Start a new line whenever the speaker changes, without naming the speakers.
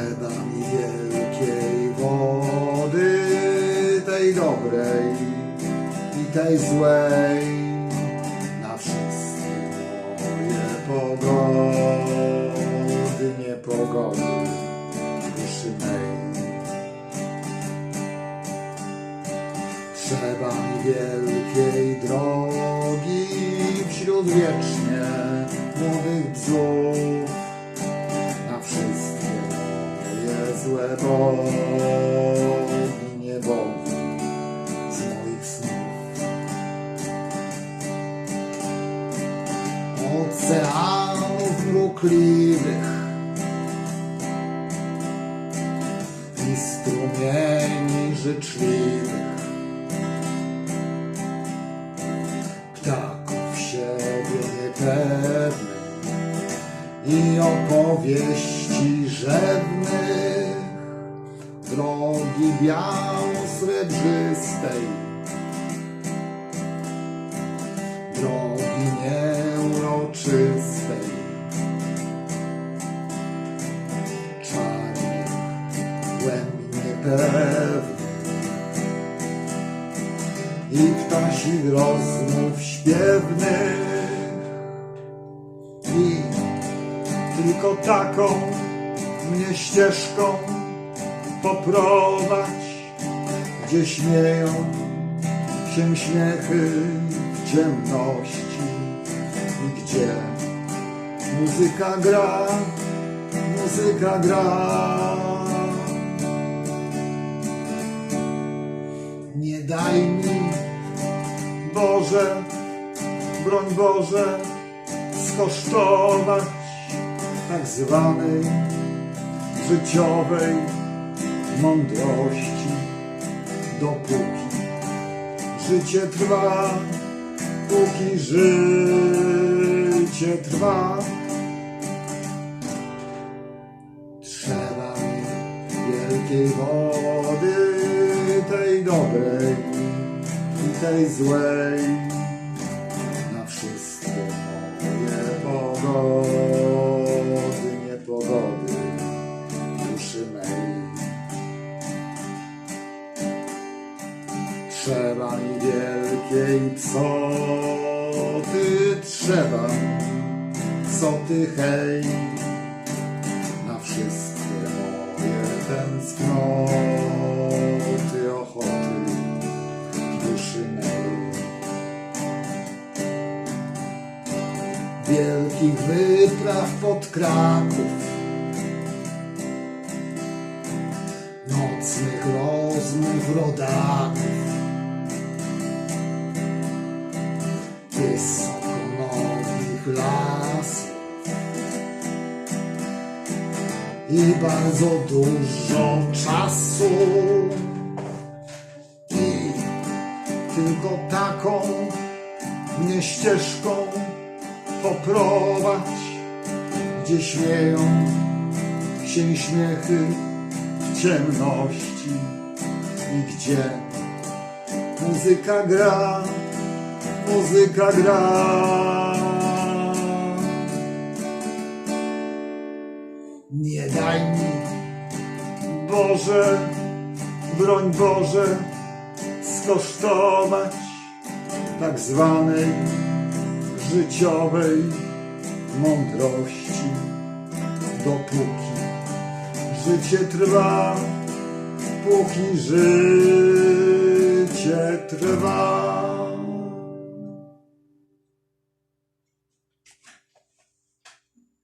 Trzeba mi wielkiej wody, tej dobrej i tej złej, na wszystkie moje pogody, niepogody duszy mej. Trzeba mi wielkiej drogi wśród wiecznie młodych bzów, złe bogi, niebogi z moich snów. Oceanów mrukliwych i strumieni życzliwych, ptaków siebie niepewnych i opowieści rzewnych, drogi biało-srebrzystej, drogi nieuroczystej, czarnych głębi niepewnych i ptasich rozmów śpiewnych i tylko taką mnie ścieżką poprowadź, gdzie śmieją się śmiechy w ciemności i gdzie muzyka gra, muzyka gra. Nie daj mi, Boże, broń Boże, skosztować tak zwanej życiowej mądrości, dopóki życie trwa, póki życie trwa. Trzeba wielkiej wody, tej dobrej i tej złej, Trzeba mi wielkiej psoty, trzeba psoty hej, na wszystkie moje tęsknoty, ochoty duszy mej. Wielkich wypraw pod Kraków, nocnych rozmów rodaków, wysokonogich lasów i bardzo dużo czasu. I tylko taką mnie ścieżką poprowadź, gdzie śmieją się śmiechy w ciemności. I gdzie muzyka gra, muzyka gra. Nie daj mi, Boże, broń Boże, skosztować tak zwanej życiowej mądrości, dopóki życie trwa, póki życie trwa.